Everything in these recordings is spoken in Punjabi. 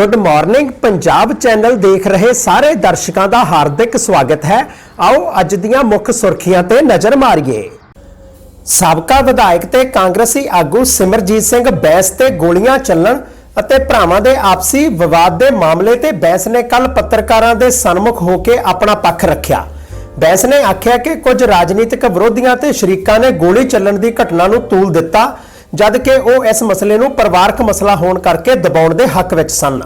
ਗੁੱਡ ਮਾਰਨਿੰਗ ਪੰਜਾਬ ਚੈਨਲ ਦੇਖ ਰਹੇ ਸਾਰੇ ਦਰਸ਼ਕਾਂ ਦਾ ਹਾਰਦਿਕ ਸਵਾਗਤ ਹੈ। ਆਓ ਅੱਜ ਦੀਆਂ ਮੁੱਖ ਸੁਰਖੀਆਂ ਤੇ ਨਜ਼ਰ ਮਾਰੀਏ। ਸਾਬਕਾ ਵਿਧਾਇਕ ਤੇ ਕਾਂਗਰਸੀ ਆਗੂ ਸਿਮਰਜੀਤ ਸਿੰਘ ਬੈਂਸ ਤੇ ਗੋਲੀਆਂ ਚੱਲਣ ਅਤੇ ਭਰਾਵਾਂ ਦੇ ਆਪਸੀ ਵਿਵਾਦ ਦੇ ਮਾਮਲੇ ਤੇ ਬੈਂਸ ਨੇ ਕੱਲ ਪੱਤਰਕਾਰਾਂ ਦੇ ਸਨਮੁਖ ਹੋ ਕੇ ਆਪਣਾ ਪੱਖ ਰੱਖਿਆ। ਬੈਂਸ ਨੇ ਆਖਿਆ ਕਿ ਕੁਝ ਰਾਜਨੀਤਿਕ ਵਿਰੋਧੀਆਂ ਤੇ ਸ਼ਰੀਕਾਂ ਨੇ ਗੋਲੀ ਚੱਲਣ ਦੀ ਘਟਨਾ ਨੂੰ ਤੂਲ ਦਿੱਤਾ ਜਦ ਕਿ ਉਹ ਇਸ ਮਸਲੇ ਨੂੰ ਪਰਿਵਾਰਕ ਮਸਲਾ ਹੋਣ ਕਰਕੇ ਦਬਾਉਣ ਦੇ ਹੱਕ ਵਿੱਚ ਸਨ।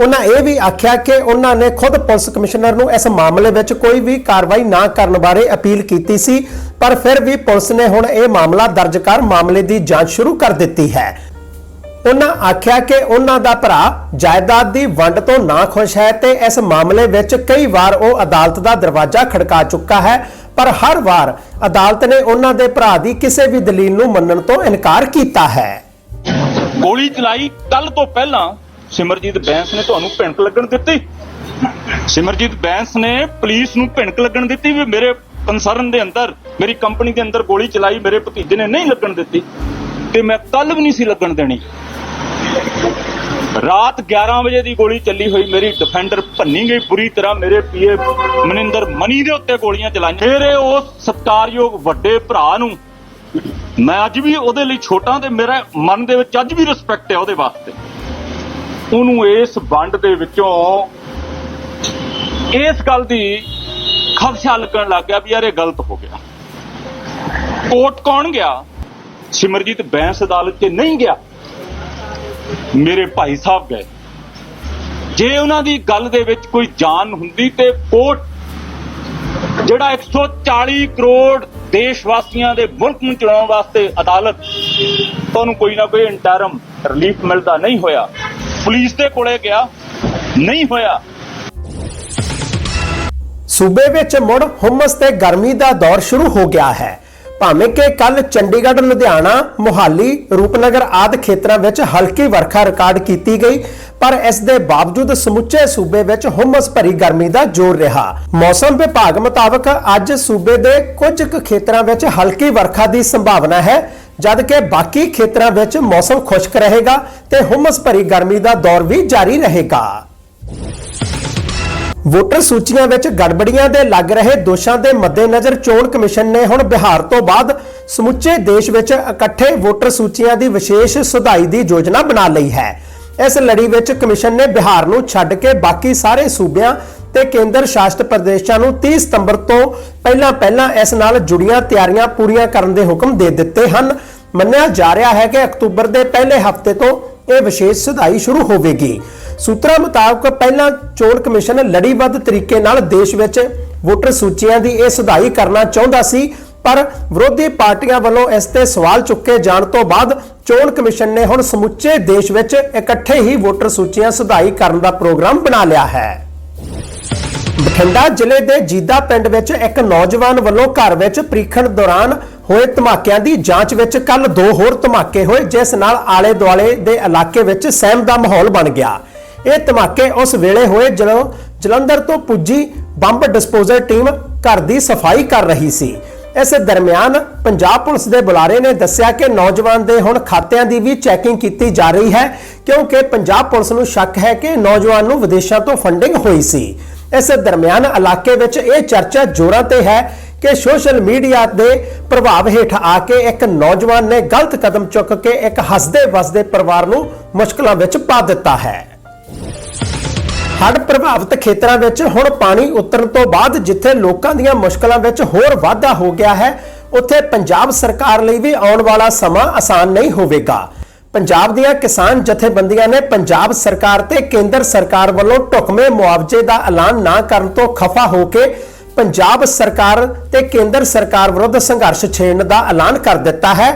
ਉਹਨਾਂ ਇਹ ਵੀ ਆਖਿਆ ਕਿ ਉਹਨਾਂ ਨੇ ਖੁਦ ਪੁਲਿਸ ਕਮਿਸ਼ਨਰ ਨੂੰ ਇਸ ਮਾਮਲੇ ਵਿੱਚ ਕੋਈ ਵੀ ਕਾਰਵਾਈ ਨਾ ਕਰਨ ਬਾਰੇ ਅਪੀਲ ਕੀਤੀ ਸੀ, ਪਰ ਫਿਰ ਵੀ ਪੁਲਿਸ ਨੇ ਹੁਣ ਇਹ ਮਾਮਲਾ ਦਰਜ ਕਰ ਮਾਮਲੇ ਦੀ ਜਾਂਚ ਸ਼ੁਰੂ ਕਰ ਦਿੱਤੀ ਹੈ। ਉਹਨਾਂ ਆਖਿਆ ਕਿ ਉਹਨਾਂ ਦਾ ਭਰਾ ਜਾਇਦਾਦ ਦੀ ਵੰਡ ਤੋਂ ਨਾ ਖੁਸ਼ ਹੈ ਤੇ ਇਸ ਮਾਮਲੇ ਵਿੱਚ ਕਈ ਵਾਰ ਉਹ ਅਦਾਲਤ ਦਾ ਦਰਵਾਜ਼ਾ ਖੜਕਾ ਚੁੱਕਾ ਹੈ ਪਰ ਹਰ ਵਾਰ ਅਦਾਲਤ ਨੇ ਉਹਨਾਂ ਦੇ ਭਰਾ ਦੀ ਕਿਸੇ ਵੀ ਦਲੀਲ ਨੂੰ ਮੰਨਣ ਤੋਂ ਇਨਕਾਰ ਕੀਤਾ ਹੈ। ਗੋਲੀ ਚਲਾਈ ਕੱਲ ਤੋਂ ਪਹਿਲਾਂ ਸਿਮਰਜੀਤ ਬੈਂਸ ਨੇ ਤੁਹਾਨੂੰ ਭਿਣਕ ਲੱਗਣ ਦਿੱਤੀ। ਸਿਮਰਜੀਤ ਬੈਂਸ ਨੇ ਪੁਲਿਸ ਨੂੰ ਭਿਣਕ ਲੱਗਣ ਦਿੱਤੀ ਵੀ ਮੇਰੇ ਕੰਸਰਨ ਦੇ ਅੰਦਰ, ਮੇਰੀ ਕੰਪਨੀ ਦੇ ਅੰਦਰ ਗੋਲੀ ਚਲਾਈ, ਮੇਰੇ ਭਤੀਜੇ ਨੇ ਨਹੀਂ ਲੱਗਣ ਦਿੱਤੀ। ਤੇ ਮੈਂ ਕੱਲ ਵੀ ਨਹੀਂ ਸੀ ਲੱਗਣ ਦੇਣੀ। ਰਾਤ 11 ਵਜੇ ਦੀ ਗੋਲੀ ਚੱਲੀ ਹੋਈ ਮੇਰੀ ਡਿਫੈਂਡਰ ਭੰਨੀ ਗਈ ਬੁਰੀ ਤਰ੍ਹਾਂ ਮੇਰੇ ਪੀਏ ਮਨਿੰਦਰ ਮਨੀ ਦੇ ਉੱਤੇ ਗੋਲੀਆਂ ਚਲਾਈਆਂ। ਮੇਰੇ ਉਸ ਸਤਕਾਰਯੋਗ ਵੱਡੇ ਭਰਾ ਨੂੰ ਮੈਂ ਅੱਜ ਵੀ ਉਹਦੇ ਲਈ ਛੋਟਾ ਤੇ ਮੇਰੇ ਮਨ ਦੇ ਵਿੱਚ ਅੱਜ ਵੀ ਰਿਸਪੈਕਟ ਹੈ ਉਹਦੇ ਵਾਸਤੇ। ਉਹਨੂੰ ਇਸ ਵੰਡ ਦੇ ਵਿੱਚੋਂ ਇਸ ਗੱਲ ਦੀ ਖਦਸ਼ਾ ਲੱਗਣ ਲੱਗ ਗਿਆ ਵੀ ਯਾਰ ਇਹ ਗਲਤ ਹੋ ਗਿਆ। ਕੋਰਟ ਕੌਣ ਗਿਆ? ਸਿਮਰਜੀਤ ਬੈਂਸ ਅਦਾਲਤ 'ਚ ਨਹੀਂ ਗਿਆ। ਮੇਰੇ ਭਾਈ ਸਾਹਿਬ ਗਏ। ਜੇ ਉਹਨਾਂ ਦੀ ਗੱਲ ਦੇ ਵਿੱਚ ਕੋਈ ਜਾਨ ਹੁੰਦੀ ਤੇ ਕੋਰਟ ਜਿਹੜਾ 140 ਕਰੋੜ ਦੇਸ਼ ਵਾਸੀਆਂ ਦੇ ਮੁਲਕ ਨੂੰ ਚਲਾਉਣ ਵਾਸਤੇ ਅਦਾਲਤ, ਤੁਹਾਨੂੰ ਕੋਈ ਨਾ ਕੋਈ ਇੰਟਰਮ ਰਿਲੀਫ ਮਿਲਦਾ ਨਹੀਂ ਹੋਇਆ। ਪੁਲਿਸ ਦੇ ਕੋਲੇ ਗਿਆ, ਨਹੀਂ ਹੋਇਆ। ਸੂਬੇ ਵਿੱਚ ਮੁੜ ਹੁਮਸ ਤੇ ਗਰਮੀ ਦਾ ਦੌਰ ਸ਼ੁਰੂ ਹੋ ਗਿਆ ਹੈ। ਭਾਵੇਂ ਕਿ ਕੱਲ ਚੰਡੀਗੜ੍ਹ, ਲੁਧਿਆਣਾ, ਮੁਹਾਲੀ, ਰੂਪਨਗਰ ਆਦਿ ਖੇਤਰਾਂ ਵਿੱਚ ਹਲਕੀ ਵਰਖਾ ਰਿਕਾਰਡ ਕੀਤੀ ਗਈ, ਪਰ ਇਸ ਦੇ ਬਾਵਜੂਦ ਸਮੁੱਚੇ ਸੂਬੇ ਵਿੱਚ ਹੁਮਸ ਭਰੀ ਗਰਮੀ ਦਾ ਜ਼ੋਰ ਰਿਹਾ। ਮੌਸਮ ਵਿਭਾਗ ਮੁਤਾਬਕ ਅੱਜ ਸੂਬੇ ਦੇ ਕੁਝ ਕੁ ਖੇਤਰਾਂ ਵਿੱਚ ਹਲਕੀ ਵਰਖਾ ਦੀ ਸੰਭਾਵਨਾ ਹੈ, ਜਦਕਿ ਬਾਕੀ ਖੇਤਰਾਂ ਵਿੱਚ ਮੌਸਮ ਖੁਸ਼ਕ ਰਹੇਗਾ ਤੇ ਹੁਮਸ ਭਰੀ ਗਰਮੀ ਦਾ ਦੌਰ ਵੀ ਜਾਰੀ ਰਹੇਗਾ। ਵੋਟਰ ਸੂਚੀਆਂ ਵਿੱਚ ਗੜਬੜੀਆਂ ਦੇ ਲੱਗ ਰਹੇ ਦੋਸ਼ਾਂ ਦੇ ਮੱਦੇਨਜ਼ਰ ਚੋਣ ਕਮਿਸ਼ਨ ਨੇ ਹੁਣ ਬਿਹਾਰ ਤੋਂ ਬਾਅਦ ਸਮੁੱਚੇ ਦੇਸ਼ ਵਿੱਚ ਇਕੱਠੇ ਵੋਟਰ ਸੂਚੀਆਂ ਦੀ ਵਿਸ਼ੇਸ਼ ਸੁਧਾਈ ਦੀ ਯੋਜਨਾ ਬਣਾ ਲਈ ਹੈ। ਇਸ ਲੜੀ ਵਿੱਚ ਕਮਿਸ਼ਨ ਨੇ ਬਿਹਾਰ ਨੂੰ ਛੱਡ ਕੇ ਬਾਕੀ ਸਾਰੇ ਸੂਬਿਆਂ ਤੇ ਕੇਂਦਰ ਸ਼ਾਸਿਤ ਪ੍ਰਦੇਸ਼ਾਂ ਨੂੰ 30 ਸਤੰਬਰ ਤੋਂ ਪਹਿਲਾਂ ਪਹਿਲਾਂ ਇਸ ਨਾਲ ਜੁੜੀਆਂ ਤਿਆਰੀਆਂ ਪੂਰੀਆਂ ਕਰਨ ਦੇ ਹੁਕਮ ਦੇ ਦਿੱਤੇ ਹਨ। ਮੰਨਿਆ ਜਾ ਰਿਹਾ ਹੈ ਕਿ ਅਕਤੂਬਰ ਦੇ ਪਹਿਲੇ ਹਫ਼ਤੇ ਤੋਂ ਇਹ ਵਿਸ਼ੇਸ਼ ਸੁਧਾਈ ਸ਼ੁਰੂ ਹੋਵੇਗੀ। ਸੂਤਰਾਂ ਮੁਤਾਬਕ ਪਹਿਲਾਂ ਚੋਣ ਕਮਿਸ਼ਨ ਲੜੀਬੱਧ ਤਰੀਕੇ ਨਾਲ ਦੇਸ਼ ਵਿੱਚ ਵੋਟਰ ਸੂਚੀਆਂ ਦੀ ਇਹ ਸੁਧਾਈ ਕਰਨਾ ਚਾਹੁੰਦਾ ਸੀ, ਪਰ ਵਿਰੋਧੀ ਪਾਰਟੀਆਂ ਵੱਲੋਂ ਇਸ ਤੇ ਸਵਾਲ ਚੁੱਕੇ ਜਾਣ ਤੋਂ ਬਾਅਦ ਚੋਣ ਕਮਿਸ਼ਨ ਨੇ ਹੁਣ ਸਮੁੱਚੇ ਦੇਸ਼ ਵਿੱਚ ਇਕੱਠੇ ਹੀ ਵੋਟਰ ਸੂਚੀਆਂ ਸੁਧਾਈ ਕਰਨ ਦਾ ਪ੍ਰੋਗਰਾਮ ਬਣਾ ਲਿਆ ਹੈ। ਬਠਿੰਡਾ ਜ਼ਿਲ੍ਹੇ ਦੇ ਜੀਦਾ ਪਿੰਡ ਵਿੱਚ ਇੱਕ ਨੌਜਵਾਨ ਵੱਲੋਂ ਘਰ ਵਿੱਚ ਪ੍ਰੀਖਣ ਦੌਰਾਨ ਹੋਏ ਧਮਾਕਿਆਂ ਦੀ ਜਾਂਚ ਵਿੱਚ ਕੱਲ ਦੋ ਹੋਰ ਧਮਾਕੇ ਹੋਏ, ਜਿਸ ਨਾਲ ਆਲੇ ਦੁਆਲੇ ਦੇ ਇਲਾਕੇ ਵਿੱਚ ਸਹਿਮ ਦਾ ਮਾਹੌਲ ਬਣ ਗਿਆ। ਇਹ ਧਮਾਕੇ ਉਸ ਵੇਲੇ ਹੋਏ ਜਦੋਂ ਜਲੰਧਰ ਤੋਂ ਪੁੱਜੀ ਬੰਬ ਡਿਸਪੋਜ਼ਲ ਟੀਮ ਘਰ ਦੀ ਸਫ਼ਾਈ ਕਰ ਰਹੀ ਸੀ। ਇਸ ਦਰਮਿਆਨ ਪੰਜਾਬ ਪੁਲਿਸ ਦੇ ਬੁਲਾਰੇ ਨੇ ਦੱਸਿਆ ਕਿ ਨੌਜਵਾਨ ਦੇ ਹੁਣ ਖਾਤਿਆਂ ਦੀ ਵੀ ਚੈਕਿੰਗ ਕੀਤੀ ਜਾ ਰਹੀ ਹੈ, ਕਿਉਂਕਿ ਪੰਜਾਬ ਪੁਲਿਸ ਨੂੰ ਸ਼ੱਕ ਹੈ ਕਿ ਨੌਜਵਾਨ ਨੂੰ ਵਿਦੇਸ਼ਾਂ ਤੋਂ ਫੰਡਿੰਗ ਹੋਈ ਸੀ। ਇਸ ਦਰਮਿਆਨ ਇਲਾਕੇ ਵਿੱਚ ਇਹ ਚਰਚਾ ਜ਼ੋਰਾਂ ਤੇ ਹੈ ਕਿ ਸੋਸ਼ਲ ਮੀਡੀਆ ਦੇ ਪ੍ਰਭਾਵ ਹੇਠ ਆ ਕੇ ਇੱਕ ਨੌਜਵਾਨ ਨੇ ਗਲਤ ਕਦਮ ਚੁੱਕ ਕੇ ਇੱਕ ਹੱਸਦੇ ਵਸਦੇ ਪਰਿਵਾਰ ਨੂੰ ਮੁਸ਼ਕਲਾਂ ਵਿੱਚ ਪਾ ਦਿੱਤਾ ਹੈ। ਹੜ੍ਹ ਪ੍ਰਭਾਵਿਤ ਖੇਤਰਾਂ ਵਿੱਚ ਹੁਣ ਪਾਣੀ ਉਤਰਨ ਤੋਂ ਬਾਅਦ ਜਿੱਥੇ ਲੋਕਾਂ ਦੀਆਂ ਮੁਸ਼ਕਲਾਂ ਵਿੱਚ ਹੋਰ ਵਾਧਾ ਹੋ ਗਿਆ ਹੈ, ਉੱਥੇ ਪੰਜਾਬ ਸਰਕਾਰ ਲਈ ਵੀ ਆਉਣ ਵਾਲਾ ਸਮਾਂ ਆਸਾਨ ਨਹੀਂ ਹੋਵੇਗਾ। ਪੰਜਾਬ ਦੀਆਂ ਕਿਸਾਨ ਜਥੇਬੰਦੀਆਂ ਨੇ ਪੰਜਾਬ ਸਰਕਾਰ ਤੇ ਕੇਂਦਰ ਸਰਕਾਰ ਵੱਲੋਂ ਢੁਕਵੇਂ ਮੁਆਵਜ਼ੇ ਦਾ ਐਲਾਨ ਨਾ ਕਰਨ ਤੋਂ ਖਫਾ ਹੋ ਕੇ ਪੰਜਾਬ ਸਰਕਾਰ ਤੇ ਕੇਂਦਰ ਸਰਕਾਰ ਵਿਰੁੱਧ ਸੰਘਰਸ਼ ਛੇੜਨ ਦਾ ਐਲਾਨ ਕਰ ਦਿੱਤਾ ਹੈ।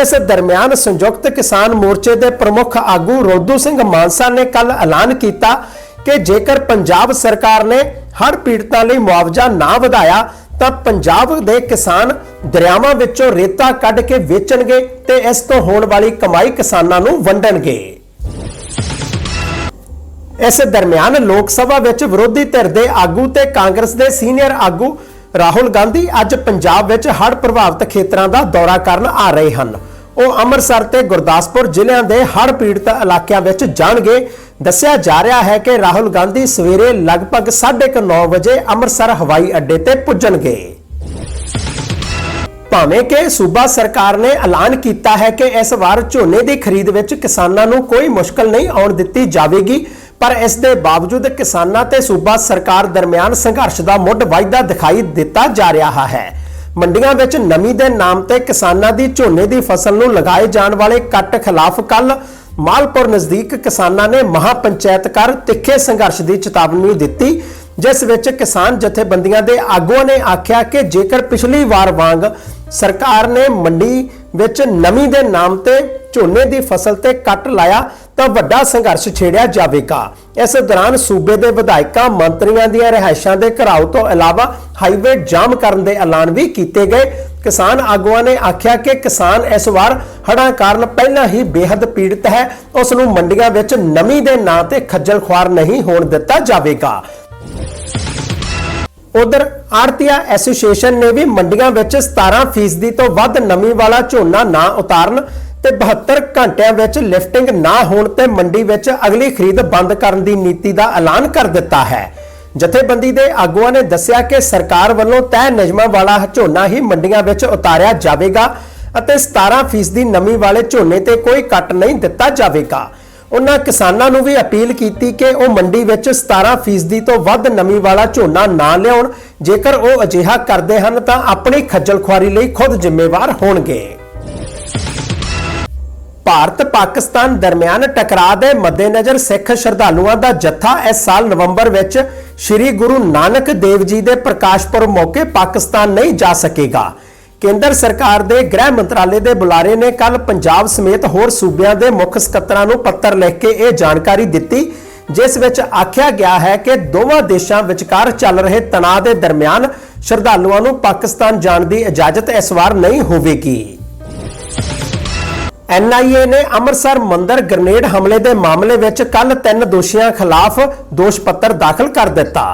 ਇਸ ਦਰਮਿਆਨ ਸੰਯੁਕਤ ਕਿਸਾਨ ਮੋਰਚੇ ਦੇ ਪ੍ਰਮੁੱਖ ਆਗੂ ਰੋਦੂ ਸਿੰਘ ਮਾਨਸਾ ਨੇ ਕੱਲ ਐਲਾਨ ਕੀਤਾ ਕਿ ਜੇਕਰ ਪੰਜਾਬ ਸਰਕਾਰ ਨੇ ਹੜ੍ਹ ਪੀੜਤਾਂ ਲਈ ਮੁਆਵਜ਼ਾ ਨਾ ਵਧਾਇਆ, ਤਾਂ ਪੰਜਾਬ ਦੇ ਕਿਸਾਨ ਦਰਿਆਵਾਂ ਵਿੱਚੋਂ ਰੇਤਾ ਕੱਢ ਕੇ ਵੇਚਣਗੇ ਤੇ ਇਸ ਤੋਂ ਹੋਣ ਵਾਲੀ ਕਮਾਈ ਕਿਸਾਨਾਂ ਨੂੰ ਵੰਡਣਗੇ। ਇਸ ਦਰਮਿਆਨ ਲੋਕ ਸਭਾ ਵਿੱਚ ਵਿਰੋਧੀ ਧਿਰ ਦੇ ਆਗੂ ਤੇ ਕਾਂਗਰਸ ਦੇ ਸੀਨੀਅਰ ਆਗੂ ਰਾਹੁਲ ਗਾਂਧੀ ਅੱਜ ਪੰਜਾਬ ਵਿੱਚ ਹੜ੍ਹ ਪ੍ਰਭਾਵਿਤ ਖੇਤਰਾਂ ਦਾ ਦੌਰਾ ਕਰਨ ਆ ਰਹੇ ਹਨ। ਉਹ ਅੰਮ੍ਰਿਤਸਰ ਤੇ ਗੁਰਦਾਸਪੁਰ ਜ਼ਿਲ੍ਹਿਆਂ ਦੇ ਹੜ੍ਹ ਪੀੜਤ ਇਲਾਕਿਆਂ ਵਿੱਚ ਜਾਣਗੇ। ਦੱਸਿਆ ਜਾ ਰਿਹਾ ਹੈ ਕਿ ਰਾਹੁਲ ਗਾਂਧੀ ਸਵੇਰੇ ਲਗਭਗ 9:30 ਵਜੇ ਅੰਮ੍ਰਿਤਸਰ ਹਵਾਈ ਅੱਡੇ ਤੇ ਪੁੱਜਣਗੇ। ਭਾਵੇਂ ਕਿ ਸੂਬਾ ਸਰਕਾਰ ਨੇ ਐਲਾਨ ਕੀਤਾ ਹੈ ਕਿ ਇਸ ਵਾਰ ਝੋਨੇ ਦੀ ਖਰੀਦ ਵਿੱਚ ਕਿਸਾਨਾਂ ਨੂੰ ਕੋਈ ਮੁਸ਼ਕਲ ਨਹੀਂ ਆਉਣ ਦਿੱਤੀ ਜਾਵੇਗੀ ਪਰ ਇਸ ਦੇ ਬਾਵਜੂਦ ਕਿਸਾਨਾਂ ਤੇ ਸੂਬਾ ਸਰਕਾਰ ਦਰਮਿਆਨ ਸੰਘਰਸ਼ ਦਾ ਮੁੱਢ ਵੱਜਦਾ ਦਿਖਾਈ ਦਿੱਤਾ ਜਾ ਰਿਹਾ ਹੈ। ਮੰਡੀਆਂ ਵਿੱਚ ਨਮੀ ਦੇ ਨਾਮ ਤੇ ਕਿਸਾਨਾਂ ਦੀ ਝੋਨੇ ਦੀ ਫਸਲ ਨੂੰ ਲਗਾਏ ਜਾਣ ਵਾਲੇ ਕੱਟ ਖਿਲਾਫ ਕੱਲ ਮਾਲਪੁਰ ਨਜ਼ਦੀਕ ਕਿਸਾਨਾਂ ਨੇ ਮਹਾ ਪੰਚਾਇਤ ਕਰ ਤਿੱਖੇ ਸੰਘਰਸ਼ ਦੀ ਚੇਤਾਵਨੀ ਦਿੱਤੀ, ਜਿਸ ਵਿੱਚ ਕਿਸਾਨ ਜਥੇਬੰਦੀਆਂ ਦੇ ਆਗੂਆਂ ਨੇ ਆਖਿਆ ਕਿ ਜੇਕਰ ਪਿਛਲੀ ਵਾਰ ਵਾਂਗ ਸਰਕਾਰ ਨੇ ਮੰਡੀ ਵਿੱਚ ਨਮੀ ਦੇ ਨਾਮ ਤੇ ਝੋਨੇ ਦੀ ਫਸਲ ਤੇ ਕੱਟ ਲਾਇਆ ਤਾਂ ਵੱਡਾ ਸੰਘਰਸ਼ ਛੇੜਿਆ ਜਾਵੇਗਾ। ਇਸ ਦੌਰਾਨ ਸੂਬੇ ਦੇ ਵਿਧਾਇਕਾਂ, ਮੰਤਰੀਆਂ ਦੀਆਂ ਰਿਹਾਇਸ਼ਾਂ ਦੇ ਘਰਾਓ ਤੋਂ ਇਲਾਵਾ ਹਾਈਵੇ ਜਾਮ ਕਰਨ ਦੇ ਐਲਾਨ ਵੀ ਕੀਤੇ ਗਏ। ਕਿਸਾਨ ਆਗੂਆਂ ਨੇ ਆਖਿਆ ਕਿ ਕਿਸਾਨ ਇਸ ਵਾਰ ਹੜ੍ਹਾਂ ਕਾਰਨ ਪਹਿਲਾਂ ਹੀ ਬੇਹੱਦ ਪੀੜਤ ਹੈ। ਉਸ ਨੂੰ ਮੰਡੀਆਂ ਵਿੱਚ ਨਮੀ ਦੇ ਨਾਂ ਤੇ ਖੱਜਲ ਖੁਆਰ ਨਹੀਂ ਹੋਣ ਦਿੱਤਾ ਜਾਵੇਗਾ। ਉਧਰ ਆੜਤੀਆ ਐਸੋਸੀਏਸ਼ਨ ਨੇ ਵੀ ਮੰਡੀਆਂ ਵਿੱਚ 17% ਤੋਂ ਵੱਧ ਨਮੀ ਵਾਲਾ ਝੋਨਾ ਨਾ ਉਤਾਰਨ ਤੇ 72 ਘੰਟਿਆਂ ਵਿੱਚ ਲਿਫਟਿੰਗ ਨਾ ਹੋਣ ਤੇ ਮੰਡੀ ਵਿੱਚ ਅਗਲੀ ਖਰੀਦ ਬੰਦ ਕਰਨ ਦੀ ਨੀਤੀ ਦਾ ਐਲਾਨ ਕਰ ਦਿੱਤਾ ਹੈ। ਜਥੇਬੰਦੀ ਦੇ ਆਗੂਆਂ ਨੇ ਦੱਸਿਆ ਕਿ ਸਰਕਾਰ ਵੱਲੋਂ ਤੈਅ ਨਿਯਮਾਂ ਵਾਲਾ ਝੋਨਾ ਹੀ ਮੰਡੀਆਂ ਵਿੱਚ ਉਤਾਰਿਆ ਜਾਵੇਗਾ ਅਤੇ 17% ਦੀ ਨਮੀ ਵਾਲੇ ਝੋਨੇ ਤੇ ਕੋਈ ਕੱਟ ਨਹੀਂ ਦਿੱਤਾ ਜਾਵੇਗਾ। ਉਹਨਾਂ ਕਿਸਾਨਾਂ ਨੂੰ ਵੀ ਅਪੀਲ ਕੀਤੀ ਕਿ ਉਹ ਮੰਡੀ ਵਿੱਚ 17% ਤੋਂ ਵੱਧ ਨਮੀ ਵਾਲਾ ਝੋਨਾ ਨਾ ਲਿਆਉਣ। ਜੇਕਰ ਉਹ ਅਜਿਹਾ ਕਰਦੇ ਹਨ ਤਾਂ ਆਪਣੀ ਖੱਜਲ ਖੁਆਰੀ ਲਈ ਖੁਦ ਜ਼ਿੰਮੇਵਾਰ ਹੋਣਗੇ। ਭਾਰਤ ਪਾਕਿਸਤਾਨ ਦਰਮਿਆਨ ਟਕਰਾਅ ਦੇ ਮੱਦੇਨਜ਼ਰ ਸਿੱਖ ਸ਼ਰਧਾਲੂਆਂ ਦਾ ਜੱਥਾ ਇਸ ਸਾਲ ਨਵੰਬਰ ਵਿੱਚ ਸ੍ਰੀ ਗੁਰੂ ਨਾਨਕ ਦੇਵ ਜੀ ਦੇ ਪ੍ਰਕਾਸ਼ ਪੁਰਬ ਮੌਕੇ ਪਾਕਿਸਤਾਨ ਨਹੀਂ ਜਾ ਸਕੇਗਾ। ਕੇਂਦਰ ਸਰਕਾਰ ਦੇ ਗ੍ਰਹਿ ਮੰਤਰਾਲੇ ਦੇ ਬੁਲਾਰੇ ਨੇ ਕੱਲ ਪੰਜਾਬ ਸਮੇਤ ਹੋਰ ਸੂਬਿਆਂ ਦੇ ਮੁੱਖ ਸਕੱਤਰਾਂ ਨੂੰ ਪੱਤਰ ਲਿਖ ਕੇ ਇਹ ਜਾਣਕਾਰੀ ਦਿੱਤੀ, ਜਿਸ ਵਿੱਚ ਆਖਿਆ ਗਿਆ ਹੈ ਕਿ ਦੋਵਾਂ ਦੇਸ਼ਾਂ ਵਿਚਕਾਰ ਚੱਲ ਰਹੇ ਤਣਾਅ ਦੇ ਦਰਮਿਆਨ ਸ਼ਰਧਾਲੂਆਂ ਨੂੰ ਪਾਕਿਸਤਾਨ ਜਾਣ ਦੀ ਇਜਾਜ਼ਤ ਇਸ ਵਾਰ ਨਹੀਂ ਹੋਵੇਗੀ। ਐਨਆਈਏ ਨੇ ਅੰਮ੍ਰਿਤਸਰ ਮੰਦਰ ਗ੍ਰਨੇਡ ਹਮਲੇ ਦੇ ਮਾਮਲੇ ਵਿੱਚ ਕੱਲ ਤਿੰਨ ਦੋਸ਼ੀਆਂ ਖਿਲਾਫ ਦੋਸ਼ ਪੱਤਰ ਦਾਖਲ ਕਰ ਦਿੱਤਾ।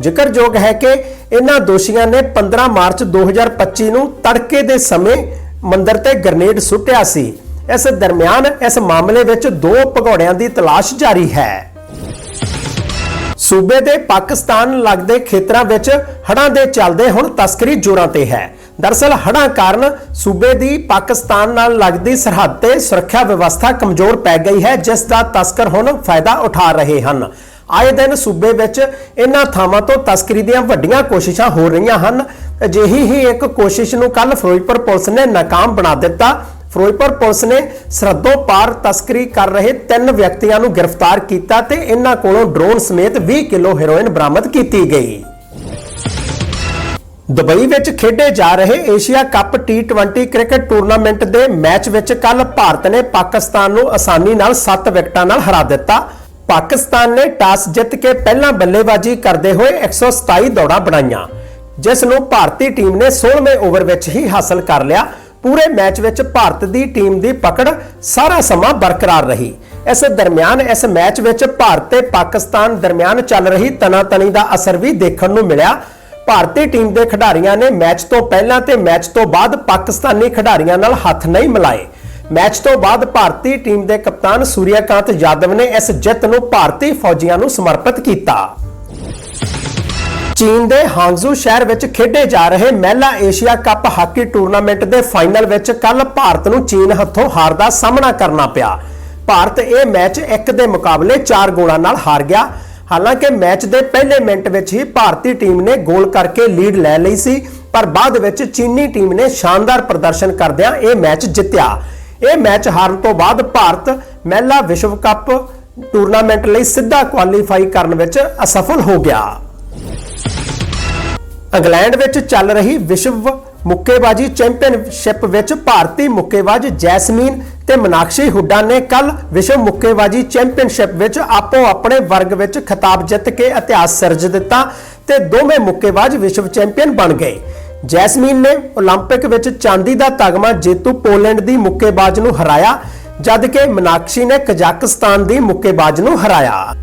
ਜ਼ਿਕਰਯੋਗ ਹੈ ਕਿ ਇਹਨਾਂ ਦੋਸ਼ੀਆਂ ਨੇ 15 ਮਾਰਚ 2025 ਨੂੰ ਤੜਕੇ ਦੇ ਸਮੇਂ ਮੰਦਰ ਤੇ ਗ੍ਰਨੇਡ ਸੁੱਟਿਆ ਸੀ। ਇਸ ਦਰਮਿਆਨ ਇਸ ਮਾਮਲੇ ਵਿੱਚ ਦੋ ਭਗੌੜਿਆਂ ਦੀ ਤਲਾਸ਼ ਜਾਰੀ ਹੈ। ਸੂਬੇ ਦੇ ਪਾਕਿਸਤਾਨ ਲੱਗਦੇ ਖੇਤਰਾਂ ਵਿੱਚ ਹੜ੍ਹਾਂ ਦੇ ਚੱਲਦੇ ਹੁਣ ਤਸਕਰੀ ਜ਼ੋਰਾਂ ਤੇ ਹੈ। ਦਰਸਲ ਹੜ੍ਹਾਂ ਕਾਰਨ ਸੂਬੇ ਦੀ ਪਾਕਿਸਤਾਨ ਨਾਲ ਲੱਗਦੀ ਸਰਹੱਦ ਤੇ ਸੁਰੱਖਿਆ ਵਿਵਸਥਾ ਕਮਜ਼ੋਰ ਪੈ ਗਈ ਹੈ, ਜਿਸ ਦਾ ਤਸਕਰ ਹੁਣ ਫਾਇਦਾ ਉਠਾ ਰਹੇ ਹਨ। ਆਏ ਦਿਨ ਸੂਬੇ ਵਿੱਚ ਇਹਨਾਂ ਥਾਵਾਂ ਤੋਂ ਤਸਕਰੀ ਦੀਆਂ ਵੱਡੀਆਂ ਕੋਸ਼ਿਸ਼ਾਂ ਹੋ ਰਹੀਆਂ ਹਨ। ਅਜਿਹੀ ਹੀ ਇੱਕ ਕੋਸ਼ਿਸ਼ ਨੂੰ ਕੱਲ ਫਿਰੋਜ਼ਪੁਰ ਪੁਲਿਸ ਨੇ ਨਾਕਾਮ ਬਣਾ ਦਿੱਤਾ। ਫਿਰੋਜ਼ਪੁਰ ਪੁਲਿਸ ਨੇ ਸਰਹੱਦੋਂ ਪਾਰ ਤਸਕਰੀ ਕਰ ਰਹੇ ਤਿੰਨ ਵਿਅਕਤੀਆਂ ਨੂੰ ਗ੍ਰਿਫਤਾਰ ਕੀਤਾ ਤੇ ਇਹਨਾਂ ਕੋਲੋਂ ਡਰੋਨ ਸਮੇਤ 20 ਕਿਲੋ ਹੈਰੋਇਨ ਬਰਾਮਦ ਕੀਤੀ ਗਈ। ਦੁਬਈ ਵਿੱਚ ਖੇਡੇ ਜਾ ਰਹੇ Asia cup T20 cricket tournament ਦੇ ਮੈਚ ਵਿੱਚ ਕੱਲ ਭਾਰਤ ਨੇ ਪਾਕਿਸਤਾਨ ਨੂੰ ਆਸਾਨੀ ਨਾਲ 7 ਵਿਕਟਾਂ ਨਾਲ ਹਰਾ ਦਿੱਤਾ। ਪਾਕਿਸਤਾਨ ਨੇ ਟਾਸ ਜਿੱਤ ਕੇ ਪਹਿਲਾਂ ਬੱਲੇਬਾਜ਼ੀ ਕਰਦੇ ਹੋਏ 127 ਦੌੜਾਂ ਬਣਾਈਆਂ, ਜਿਸ ਨੂੰ ਭਾਰਤੀ ਟੀਮ ਨੇ 16ਵੇਂ ਓਵਰ ਵਿੱਚ ਹੀ ਹਾਸਲ ਕਰ ਲਿਆ। ਪੂਰੇ ਮੈਚ ਵਿੱਚ ਭਾਰਤ ਦੀ ਟੀਮ ਦੀ ਪਕੜ ਸਾਰਾ ਸਮਾਂ ਬਰਕਰਾਰ ਰਹੀ। ਇਸ ਦਰਮਿਆਨ ਇਸ ਮੈਚ ਵਿੱਚ ਭਾਰਤ ਤੇ ਪਾਕਿਸਤਾਨ ਦਰਮਿਆਨ ਚੱਲ ਰਹੀ ਤਣਾਤਣੀ ਦਾ ਅਸਰ ਵੀ ਦੇਖਣ ਨੂੰ ਮਿਲਿਆ। ਭਾਰਤੀ ਟੀਮ ਦੇ ਖਿਡਾਰੀਆਂ ਨੇ ਮੈਚ ਤੋਂ ਪਹਿਲਾਂ ਤੇ ਮੈਚ ਤੋਂ ਬਾਅਦ ਪਾਕਿਸਤਾਨੀ ਖਿਡਾਰੀਆਂ ਨਾਲ ਹੱਥ ਨਹੀਂ ਮਿਲਾਏ। ਮੈਚ ਤੋਂ ਬਾਅਦ ਭਾਰਤੀ ਟੀਮ ਦੇ ਕਪਤਾਨ ਸੂਰਿਆਕਾਂਤ ਯਾਦਵ ਨੇ ਇਸ ਜਿੱਤ ਨੂੰ ਭਾਰਤੀ ਫੌਜੀਆਂ ਨੂੰ ਸਮਰਪਿਤ ਕੀਤਾ। ਚੀਨ ਦੇ ਹਾਂਗਜ਼ੂ ਸ਼ਹਿਰ ਵਿੱਚ ਖੇਡੇ ਜਾ ਰਹੇ ਮਹਿਲਾ ਏਸ਼ੀਆ ਕੱਪ ਹਾਕੀ ਟੂਰਨਾਮੈਂਟ ਦੇ ਫਾਈਨਲ ਵਿੱਚ ਕੱਲ ਭਾਰਤ ਨੂੰ ਚੀਨ ਹੱਥੋਂ ਹਾਰ ਦਾ ਸਾਹਮਣਾ ਕਰਨਾ ਪਿਆ। ਭਾਰਤ ਇਹ ਮੈਚ 1 ਦੇ ਮੁਕਾਬਲੇ 4 ਗੋਲਾਂ ਨਾਲ ਹਾਰ ਗਿਆ। ਹਾਲਾਂਕਿ ਮੈਚ ਦੇ ਪਹਿਲੇ ਮਿੰਟ ਵਿੱਚ ਹੀ ਭਾਰਤੀ ਟੀਮ ਨੇ ਗੋਲ ਕਰਕੇ ਲੀਡ ਲੈ ਲਈ ਸੀ, ਪਰ ਬਾਅਦ ਵਿੱਚ ਚੀਨੀ ਟੀਮ ਨੇ ਸ਼ਾਨਦਾਰ ਪ੍ਰਦਰਸ਼ਨ ਕਰਦਿਆਂ ਇਹ ਮੈਚ ਜਿੱਤਿਆ। ਇਹ ਮੈਚ ਹਾਰਨ ਤੋਂ ਬਾਅਦ ਭਾਰਤ ਮਹਿਲਾ ਵਿਸ਼ਵ ਕੱਪ ਟੂਰਨਾਮੈਂਟ ਲਈ ਸਿੱਧਾ ਕੁਆਲੀਫਾਈ ਕਰਨ ਵਿੱਚ ਅਸਫਲ ਹੋ ਗਿਆ। ਇੰਗਲੈਂਡ ਵਿੱਚ ਚੱਲ ਰਹੀ ਵਿਸ਼ਵ ਮੁੱਕੇਬਾਜ਼ੀ ਚੈਂਪੀਅਨਸ਼ਿਪ ਵਿੱਚ ਭਾਰਤੀ ਮੁੱਕੇਬਾਜ਼ ਜੈਸਮੀਨ ਤੇ ਮਨਾਕਸ਼ੀ ਹੁੱਡਾ ਨੇ ਕੱਲ ਵਿਸ਼ਵ ਮੁੱਕੇਬਾਜ਼ੀ ਚੈਂਪੀਅਨਸ਼ਿਪ ਵਿੱਚ ਆਪੋ ਆਪਣੇ ਵਰਗ ਵਿੱਚ ਖਿਤਾਬ ਜਿੱਤ ਕੇ ਇਤਿਹਾਸ ਸਿਰਜ ਦਿੱਤਾ ਤੇ ਦੋਵੇਂ ਮੁੱਕੇਬਾਜ਼ ਵਿਸ਼ਵ ਚੈਂਪੀਅਨ ਬਣ ਗਏ ਜੈਸਮੀਨ ਨੇ 올림픽 ਵਿੱਚ ਚਾਂਦੀ ਦਾ ਤਗਮਾ ਜੇਤੂ ਪੋਲੈਂਡ ਦੀ ਮੁੱਕੇਬਾਜ਼ ਨੂੰ ਹਰਾਇਆ ਜਦ ਕਿ ਮਨਾਕਸ਼ੀ ਨੇ ਕਜ਼ਾਕਿਸਤਾਨ ਦੀ ਮੁੱਕੇਬਾਜ਼ ਨੂੰ ਹਰਾਇਆ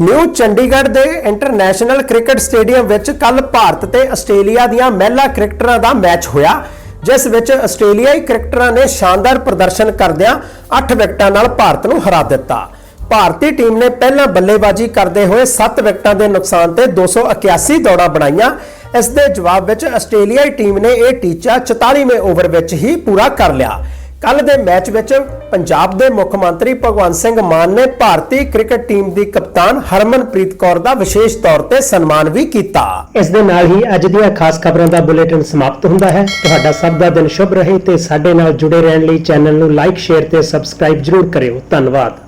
ਨਿਊ ਚੰਡੀਗੜ੍ਹ ਦੇ ਇੰਟਰਨੈਸ਼ਨਲ ਕ੍ਰਿਕਟ ਸਟੇਡੀਅਮ ਵਿੱਚ ਕੱਲ ਭਾਰਤ ਤੇ ਆਸਟ੍ਰੇਲੀਆ ਦੀਆਂ ਮਹਿਲਾ ਕ੍ਰਿਕਟਰਾਂ ਦਾ ਮੈਚ ਹੋਇਆ ਜਿਸ ਵਿੱਚ ਆਸਟ੍ਰੇਲੀਆਈ ਕ੍ਰਿਕਟਰਾਂ ਨੇ ਸ਼ਾਨਦਾਰ ਪ੍ਰਦਰਸ਼ਨ ਕਰਦਿਆਂ 8 ਵਿਕਟਾਂ ਨਾਲ ਭਾਰਤ ਨੂੰ ਹਰਾ ਦਿੱਤਾ। ਭਾਰਤੀ ਟੀਮ ਨੇ ਪਹਿਲਾਂ ਬੱਲੇਬਾਜ਼ੀ ਕਰਦੇ ਹੋਏ 7 ਵਿਕਟਾਂ ਦੇ ਨੁਕਸਾਨ ਤੇ 281 ਦੌੜਾਂ ਬਣਾਈਆਂ। ਇਸ ਦੇ ਜਵਾਬ ਵਿੱਚ ਆਸਟ੍ਰੇਲੀਆਈ ਟੀਮ ਨੇ ਇਹ ਟੀਚਾ 44ਵੇਂ ਓਵਰ ਵਿੱਚ ਹੀ ਪੂਰਾ ਕਰ ਲਿਆ। ਕੱਲ ਦੇ ਮੈਚ ਵਿੱਚ ਪੰਜਾਬ ਦੇ ਮੁੱਖ ਮੰਤਰੀ ਭਗਵੰਤ ਸਿੰਘ ਮਾਨ ਨੇ ਭਾਰਤੀ ਕ੍ਰਿਕਟ ਟੀਮ ਦੀ ਕਪਤਾਨ ਹਰਮਨਪ੍ਰੀਤ ਕੌਰ ਦਾ ਵਿਸ਼ੇਸ਼ ਤੌਰ ਤੇ ਸਨਮਾਨ ਵੀ ਕੀਤਾ। ਇਸ ਦੇ ਨਾਲ ਹੀ ਅੱਜ ਦੀਆਂ ਖਾਸ ਖਬਰਾਂ ਦਾ ਬੁਲੇਟਿਨ ਸਮਾਪਤ ਹੁੰਦਾ ਹੈ। ਤੁਹਾਡਾ ਸਭ ਦਾ ਦਿਨ ਸ਼ੁਭ ਰਹੇ ਤੇ ਸਾਡੇ ਨਾਲ ਜੁੜੇ ਰਹਿਣ ਲਈ ਚੈਨਲ ਨੂੰ ਲਾਈਕ, ਸ਼ੇਅਰ ਤੇ ਸਬਸਕ੍ਰਾਈਬ ਜਰੂਰ ਕਰਿਓ। ਧੰਨਵਾਦ।